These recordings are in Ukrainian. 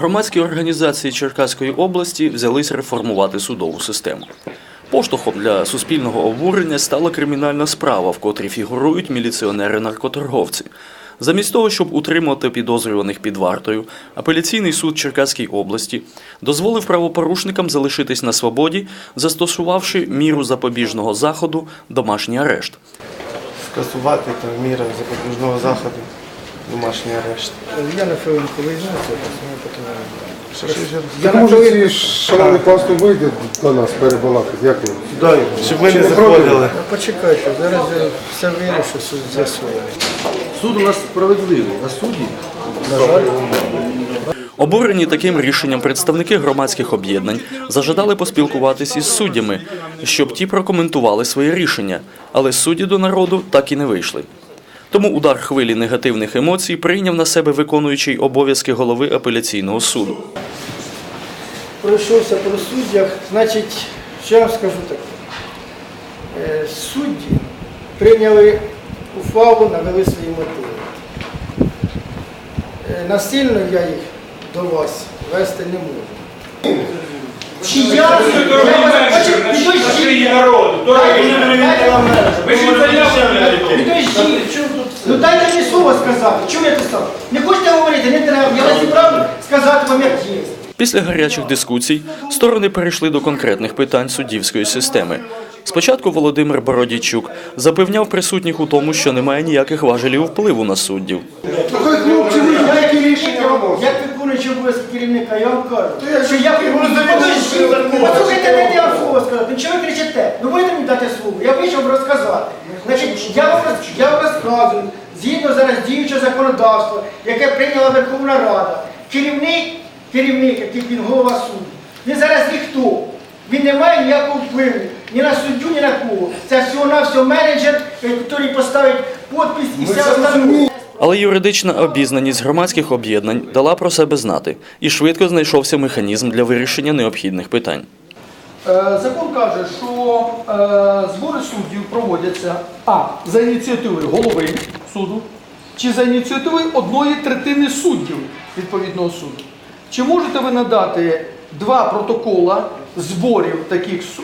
Громадські організації Черкаської області взялись реформувати судову систему. Поштовхом для суспільного обурення стала кримінальна справа, в котрій фігурують міліціонери-наркоторговці. Замість того, щоб утримувати підозрюваних під вартою, апеляційний суд Черкаської області дозволив правопорушникам залишитись на свободі, застосувавши міру запобіжного заходу домашній арешт. скасувати та міра запобіжного заходу, домашній арешт. Я на хвилинку це ми потім. Що я Я Так на може хвилинку. ці шановний пастор вийде до нас перебалакати? Як ви? Дай, щоб ми не не заходили. Ну, Почекайте, зараз я все вирішу, все з'ясую. Суд у нас справедливий, а судді? Обурені таким рішенням представники громадських об'єднань зажадали поспілкуватись із суддями, щоб ті прокоментували своє рішення, але судді до народу так і не вийшли. Тому удар хвилі негативних емоцій прийняв на себе виконуючий обов'язки голови апеляційного суду. Пройшовся про суддях, значить, що я вам скажу таке. Е, Судді прийняли ухвалу, навели свої мотиви. Е, Насильно я їх до вас вести не можу. Чи я... Дорогий менеджер, на ш- народу, Ви ж заяву Підождіть, ну дайте мені слово сказати, чому я писав? Не хочете говорити, не треба, я вас зібрав сказати вам як є. Після гарячих дискусій сторони перейшли до конкретних питань суддівської системи. Спочатку Володимир Бородійчук запевняв присутніх у тому, що немає ніяких важелів впливу на суддів. Хлопці Я як керівник, як виконуючий обов'язки керівника, я вам кажу, що я Подождіть, Послухайте, дайте я вам слово сказати. Ну чого ви кричите? Ну будете мені дати слово? Я вийшов розказати. Значить, я вам, роз- я вам розказую, згідно зараз діючого законодавства, яке прийняла Верховна Рада, керівник, керівник, який він голова суду, він зараз ніхто. Він не має ніякого впливу ні на суддю, ні на кого. Це всього-навсього менеджер, який поставить підпис і все остальне. Але юридична обізнаність громадських об'єднань дала про себе знати, і швидко знайшовся механізм для вирішення необхідних питань. Е, Закон каже, що е, збори суддів проводяться а за ініціативою голови суду чи за ініціативою одної третини суддів відповідного суду. Чи можете ви надати два протокола зборів таких е,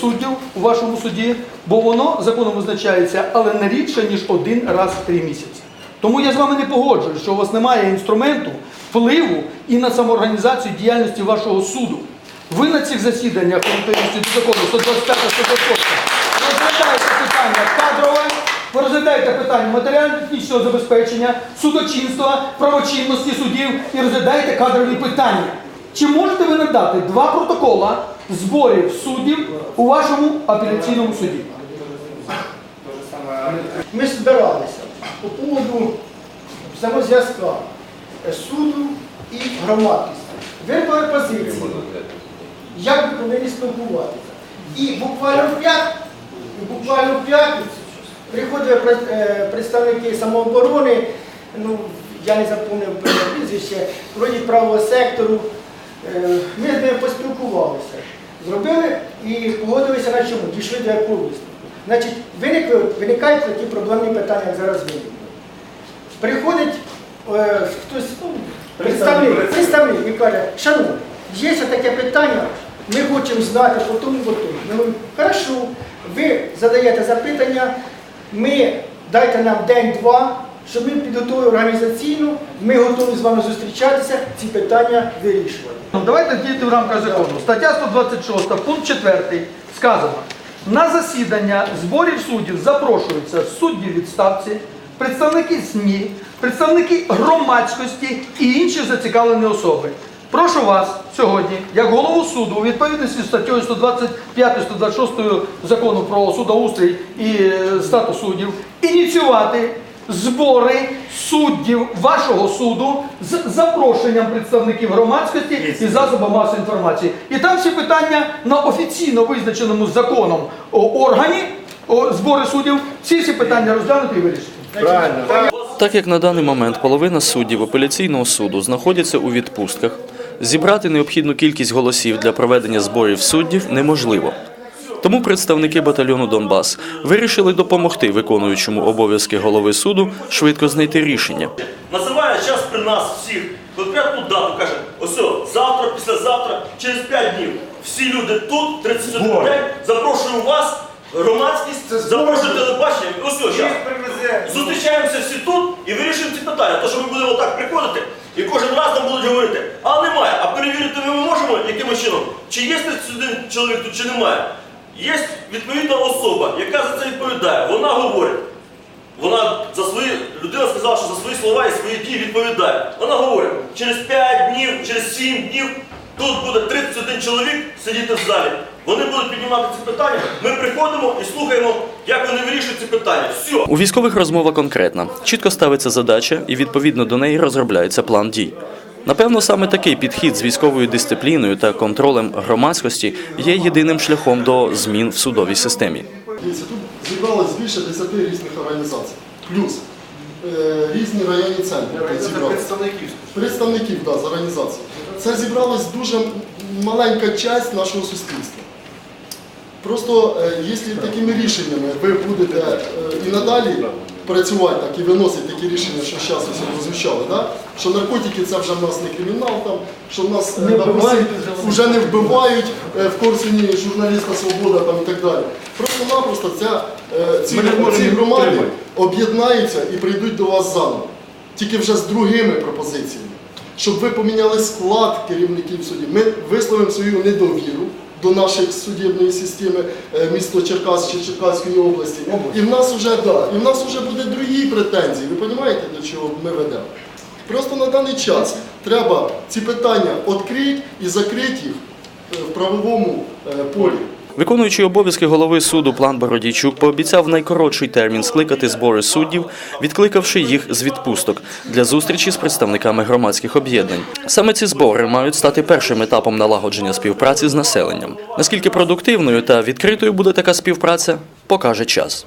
суддів у вашому суді, бо воно законом визначається, але не рідше, ніж один раз в три місяці. Тому я з вами не погоджуюсь, що у вас немає інструменту впливу і на самоорганізацію діяльності вашого суду. Ви на цих засіданнях відповідності до закону 125 126 розглядаєте питання кадрове, ви розглядаєте питання матеріально-технічного забезпечення, судочинства, правочинності судів і розглядаєте кадрові питання. Чи можете ви надати два протокола зборів суддів у вашому апеляційному суді? Ми збиралися по поводу взаємозв'язку суду і громадськості. Виробили позиції, як ми повинні спілкуватися. І буквально в п'ят- і буквально в п'ятницю приходили е, представники самооборони, ну, я не запам'ятав прізвище, вроді правого сектору. Е, Ми з ними поспілкувалися. Зробили і погодилися на чому, дійшли до якого висновку. Значить, виникли, виникають такі проблемні питання, як зараз виникли. Приходить е, хтось, ну, представник, представник і каже, шановні, є таке питання, ми хочемо знати по тому, по тому. Ми говоримо, хорошо, ви задаєте запитання, ми дайте нам день-два, щоб ми підготували організаційно, ми готові з вами зустрічатися, ці питання вирішувати. Ну, давайте діяти в рамках закону. Стаття 126, пункт 4 сказано. На засідання зборів суддів запрошуються судді відставці, представники СМІ, представники громадськості і інші зацікавлені особи. Прошу вас сьогодні, як голову суду, у відповідності з статтєю 125-126 закону про судоустрій і е, статус суддів, ініціювати збори суддів вашого суду з запрошенням представників громадськості і засобів масової інформації. І там всі питання на офіційно визначеному законом органі збори суддів, всі всі питання розглянути і вирішити. Правильно. Так як на даний момент половина суддів апеляційного суду знаходяться у відпустках, зібрати необхідну кількість голосів для проведення зборів суддів неможливо. Тому представники батальйону Донбас вирішили допомогти виконуючому обов'язки голови суду швидко знайти рішення. називає зараз при нас всіх конкретну дату, каже, ось завтра, післязавтра, через 5 днів. Всі люди тут, 31 Збори. день, запрошую вас, громадськість, запрошую телебачення. Ось щас. Зустрічаємося всі тут і вирішуємо ці питання. То, що ми будемо так приходити і кожен раз нам будуть говорити, а немає. А перевірити ми можемо якимось чином, чи є 31 чоловік тут, чи немає. Є відповідна особа, яка за це відповідає. Вона говорить. Вона за свої людина сказала, що за свої слова і свої дії відповідає. Вона говорить, через 5 днів, через 7 днів тут буде 31 чоловік сидіти в залі. Вони будуть піднімати ці питання. Ми приходимо і слухаємо, як вони вирішують ці питання. Все. У військових розмова конкретна. Чітко ставиться задача, і відповідно до неї розробляється план дій. Напевно, саме такий підхід з військовою дисципліною та контролем громадськості є єдиним шляхом до змін в судовій системі. Дивіться, тут зібралось більше 10 різних організацій. Плюс е, різні районні центри. Представників. Представників да, з організацій. Це зібралась дуже маленька часть нашого суспільства. Просто е, якщо такими рішеннями ви будете е, і надалі працювати так і виносити такі рішення, що зараз ось прозвучали, да? що наркотики це вже в нас не кримінал, там, що в нас е, Не вбивають, вже не вбивають е, в Корсуні журналіста Свобода там, і так далі. Просто-напросто ця, е, ці, Ми не можемо ці їх громади підтримати. об'єднаються і прийдуть до вас заново. Тільки вже з другими пропозиціями. Щоб ви поміняли склад керівників судів. Ми висловимо свою недовіру до нашої судебної системи е, міста Черкас чи Черкаської області. І в нас вже да, і в нас вже буде другі претензії. Ви розумієте, до чого ми ведемо? Просто на даний час треба ці питання відкрити і закрити їх е, в правовому е, полі. Виконуючий обов'язки голови суду план Бородійчук пообіцяв найкоротший термін скликати збори суддів, відкликавши їх з відпусток для зустрічі з представниками громадських об'єднань. Саме ці збори мають стати першим етапом налагодження співпраці з населенням. Наскільки продуктивною та відкритою буде така співпраця, покаже час.